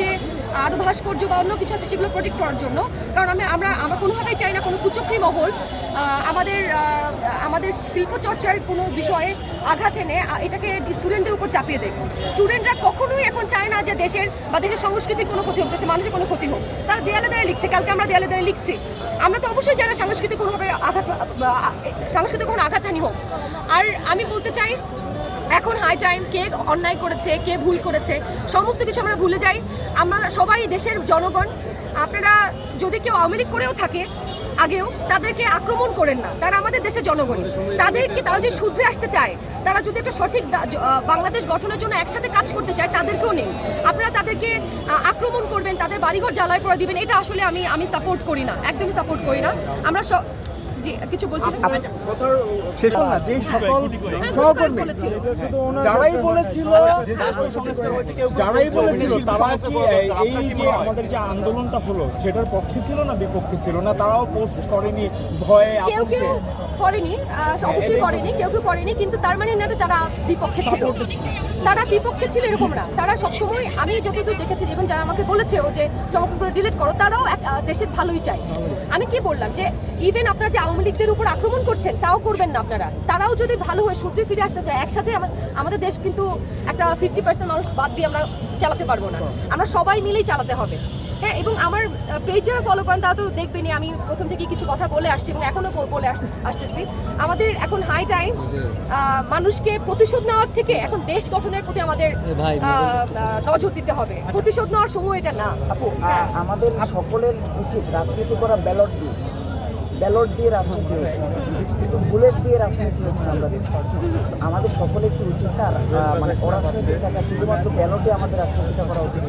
যে আরও ভাস্কর্য বা অন্য কিছু আছে, সেগুলো প্রোটেক্ট করার জন্য। কারণ আমি, আমরা আমরা কোনোভাবেই চাই না কোনো কুচক্রি মহল আমাদের আমাদের শিল্প চর্চার কোনো বিষয়ে আঘাত এনে এটাকে স্টুডেন্টদের উপর চাপিয়ে দেয়। স্টুডেন্টরা কখনোই এখন চায় না যে দেশের বা দেশের সংস্কৃতির কোনো ক্ষতি হোক, দেশের মানুষের কোনো ক্ষতি হোক। তারা দেয়ালে দেয়ালে লিখছে, কালকে আমরা দেয়ালে দেয়ালে লিখছি। আমরা তো অবশ্যই চাই না সাংস্কৃতিক কোনোভাবে আঘাত সাংস্কৃতিক কোনো আঘাতহানি হোক। আর আমি বলতে চাই এখন হাই টাইম কে অন্যায় করেছে, কে ভুল করেছে, সমস্ত কিছু আমরা ভুলে যাই। আমরা সবাই দেশের জনগণ। আপনারা যদি কেউ আওয়ামী লীগ করেও থাকে, আগেও তাদেরকে আক্রমণ করেন না। তারা আমাদের দেশের জনগণ। তাদেরকে তারা যদি শুধরে আসতে চায়, তারা যদি একটা সঠিক বাংলাদেশ গঠনের জন্য একসাথে কাজ করতে চায়, তাদেরকেও নেই। আপনারা তাদেরকে আক্রমণ করবেন, তাদের বাড়িঘর জ্বালায় পড়ে দিবেন, এটা আসলে আমি আমি সাপোর্ট করি না। একদমই সাপোর্ট করি না। আমরা জি কিছু বলছিলেন? শেষ না যে সকল সহকর্মী যারাই বলেছিল যারাই বলেছিল তারা কি এই- এই যে আমাদের যে আন্দোলনটা হলো সেটার পক্ষে ছিল না বিপক্ষে ছিল না? তারাও পোস্ট করেনি ভয়ে কেউ কেউ করেনি অবশ্যই করেনি কেউ কেউ করেনি কিন্তু তার মানে না তারা বিপক্ষে ছিল। তারা বিপক্ষে ছিল এরকম না। তারা সবসময় আমি যতদূর দেখেছি এবং যারা আমাকে বলেছে ও যে চমকগুলো ডিলিট করো তারাও দেশের ভালোই চায়। আমি কি বললাম যে ইভেন আপনার যে আওয়ামী লীগদের উপর আক্রমণ করছেন তাও করবেন না আপনারা। তারাও যদি ভালো হয়ে সূত্রে ফিরে আসতে চায় একসাথে আমা- আমাদের দেশ কিন্তু একটা ফিফটি পার্সেন্ট মানুষ বাদ দিয়ে আমরা চালাতে পারব না। আমরা সবাই মিলেই চালাতে হবে। হ্যাঁ এবং আমার পেজ যারা ফলো করেন তারা তো দেখবেনই আমি প্রথম থেকে কিছু কথা বলে আসছি এবং এখনও ব- বলে আস- আসতেছি। আমাদের এখন হাই টাইম মানুষকে প্রতিশোধ নেওয়ার থেকে এখন দেশ গঠনের প্রতি আমাদের নজর দিতে হবে। প্রতিশোধ নেওয়ার সময় এটা না। আপু হ্যাঁ। আমাদের সকলের উচিত রাজনীতি করা ব্যালট দিয়ে। ব্যালট দিয়ে রাজনীতি হচ্ছে কিন্তু বুলেট দিয়ে রাজনীতি হচ্ছে আমরা দেখছি। আমাদের সকলের একটু উচিত না মানে অরাজনৈতিক থাকা শুধুমাত্র ব্যালটে আমাদের রাজনীতিটা করা উচিত।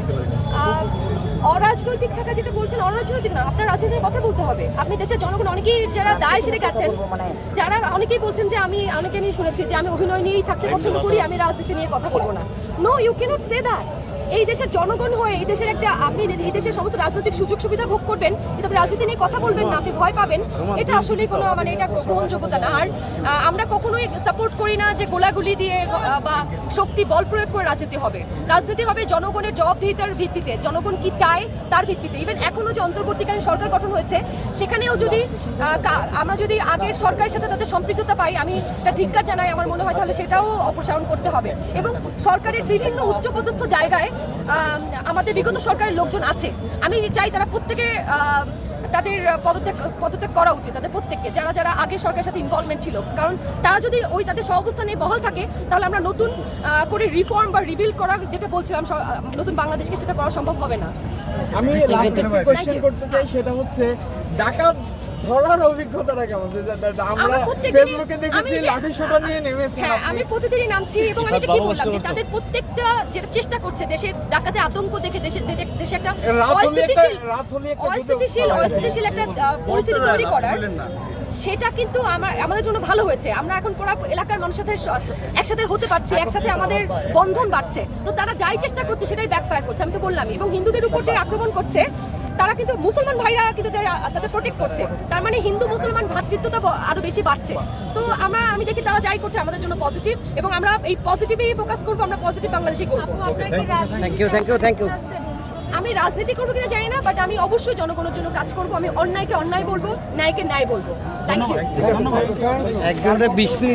অরাজনৈতিক থাকা যেটা বলছেন অরাজনৈতিক না আপনার রাজনীতির কথা বলতে হবে। আপনি দেশের জনগণ অনেকেই যারা দায় সেরে গেছেন মানে- যারা অনেকেই বলছেন যে আমি অনেকে আমি শুনেছি যে আমি অভিনয় নিয়েই থাকতে পছন্দ করি আমি রাজনীতি নিয়ে কথা বলব না। No you cannot say that এই দেশের জনগণ হয়ে, এই দেশের একটা আপনি এই দেশের সমস্ত রাজনৈতিক সুযোগ সুবিধা ভোগ করবেন কিন্তু আপনি রাজনীতি নিয়ে কথা বলবেন না, আপনি ভয় পাবেন। এটা আসলে কোনো মানে এটা গ্রহণযোগ্যতা না। আর আমরা কখনোই সাপোর্ট করি না যে গোলাগুলি দিয়ে বা শক্তি, বল প্রয়োগ করে রাজনীতি হবে। রাজনীতি হবে জনগণের জবাবদিহিতার ভিত্তিতে। জনগণ কি চায়, তার ভিত্তিতে। ইভেন এখনও যে অন্তর্বর্তীকালীন সরকার গঠন হয়েছে, সেখানেও যদি আমরা যদি আগের সরকারের সাথে তাদের সম্পৃক্ততা পাই, আমি এটা ধিক্কার জানাই, আমার মনে হয় তাহলে সেটাও অপসারণ করতে হবে। এবং সরকারের বিভিন্ন উচ্চপদস্থ জায়গায় আমাদের বিগত সরকারের লোকজন আছে। আমি চাই তারা প্রত্যেকে আহ, তাদের পদত্যাগ পদত্যাগ করা উচিত তাদের প্রত্যেককে যারা যারা আগে সরকারের সাথে ইনভলভমেন্ট ছিল। কারণ তারা যদি ওই তাদের সহাবস্থানে বহাল থাকে তাহলে আমরা নতুন করে রিফর্ম বা রিবিল করার যেটা বলছিলাম নতুন বাংলাদেশকে সেটা করা সম্ভব হবে না। আমি লাস্ট কোশ্চেন করতে চাই সেটা হচ্ছে ডাকাত ধরার অভিজ্ঞতাটা কেমন? আমরা ফেসবুকে দেখেছি লাঠি সোটা নিয়ে নেমেছেন হ্যাঁ আমি প্রতিদিনই নামছি এবং আমি এটা কি বললাম যে তাদের প্রত্যেকটা যেটা চেষ্টা করছে দেশের ডাকাতে আতঙ্ক দেখে দেশের দে- দেশে একটা অস্থিতিশীল অস্থিতিশীল অস্থিতিশীল একটা পরিস্থিতি তৈরি করার। সেটা কিন্তু আমার আমাদের জন্য ভালো হয়েছে। আমরা এখন পুরো এলাকার মানুষের সাথে একসাথে হতে পারছি একসাথে আমাদের বন্ধন বাড়ছে। তো তারা যাই চেষ্টা করছে সেটাই ব্যাকফায়ার করছে আমি তো বললাম এবং হিন্দুদের উপর যে আক্রমণ করছে তারা কিন্তু মুসলমান ভাইরা কিন্তু যারা তাদের প্রোটেক্ট করছে। তার মানে হিন্দু মুসলমান ভ্রাতৃত্বতা ব- আরও বেশি বাড়ছে। তো আমরা আমি দেখি তারা যাই করছে আমাদের জন্য পজিটিভ এবং আমরা এই পজিটিভেই ফোকাস করব আমরা পজিটিভ বাংলাদেশই করব। Thank you thank you thank you আমি রাজনীতি করব কিনা জানি না বাট আমি অবশ্যই জনগণের জন্য কাজ করব। আমি অন্যায়কে অন্যায় বলব ন্যায়কে ন্যায় বলব। থ্যাংক ইউ এক বিশ মিনিট